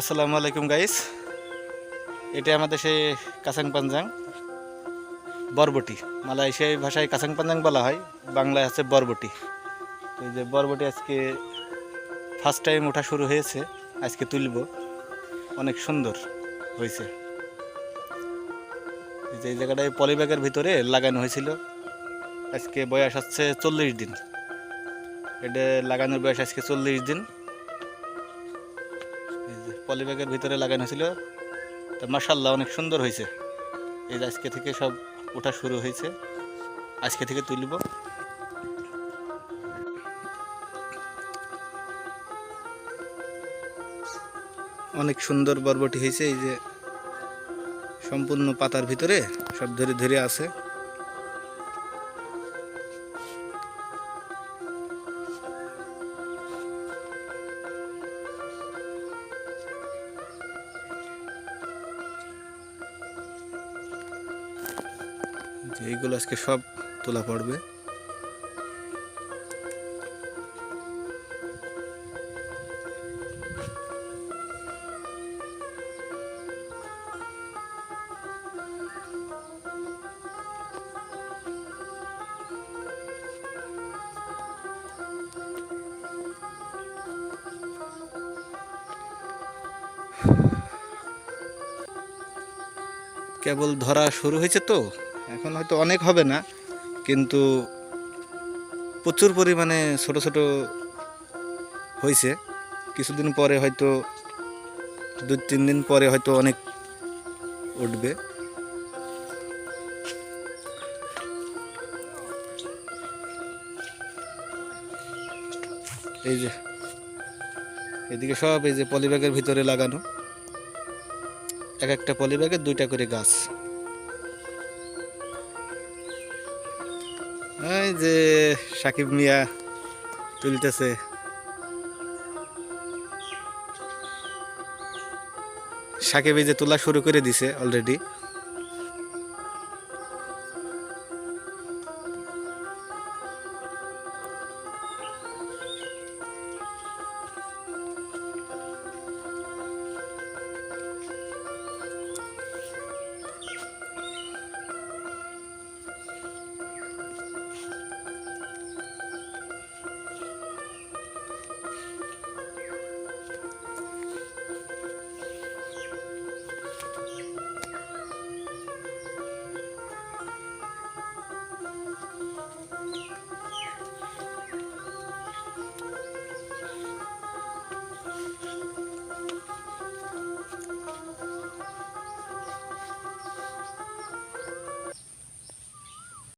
আসসালামু আলাইকুম গাইস এটা আমাদের সেই কাসাং পাঞ্জাং বরবটি। মালয়েশিয়ার ভাষায় কাসাং পাঞ্জাং বলা হয়, বাংলায় আছে বরবটি। তো এই যে বরবটি আজকে ফার্স্ট টাইম ওঠা শুরু হয়েছে, আজকে তুলব। অনেক সুন্দর হয়েছে। যে এই জায়গাটায় পলিব্যাগের ভিতরে লাগানো হয়েছিল। আজকে বয়স হচ্ছে চল্লিশ দিন। এটা লাগানোর বয়স আজকে চল্লিশ দিন। পলিব্যাগের ভিতরে লাগানো ছিল। তা মাসাল্লাহ অনেক সুন্দর হয়েছে। এই যে আজকে থেকে সব ওঠা শুরু হয়েছে। আজকে থেকে তুলব। অনেক সুন্দর বরবটি হয়েছে, এই যে সম্পূর্ণ পাতার ভিতরে সব ধরে ধরে আছে। যে এইগুলো আজকে সব তোলা পড়বে। কেবল ধরা শুরু হয়েছে তো? এখন হয়তো অনেক হবে না, কিন্তু প্রচুর পরিমাণে ছোট ছোট হয়েছে। কিছুদিন পরে হয়তো দু তিন দিন পরে হয়তো অনেক উঠবে। এই যে, এদিকে সব এই যে পলিব্যাগের ভিতরে লাগানো। এক একটা পলিব্যাগে দুইটা করে গাছ। এই যে সাকিব মিয়া তুলতেছে। সাকিব এই যে তোলা শুরু করে দিছে অলরেডি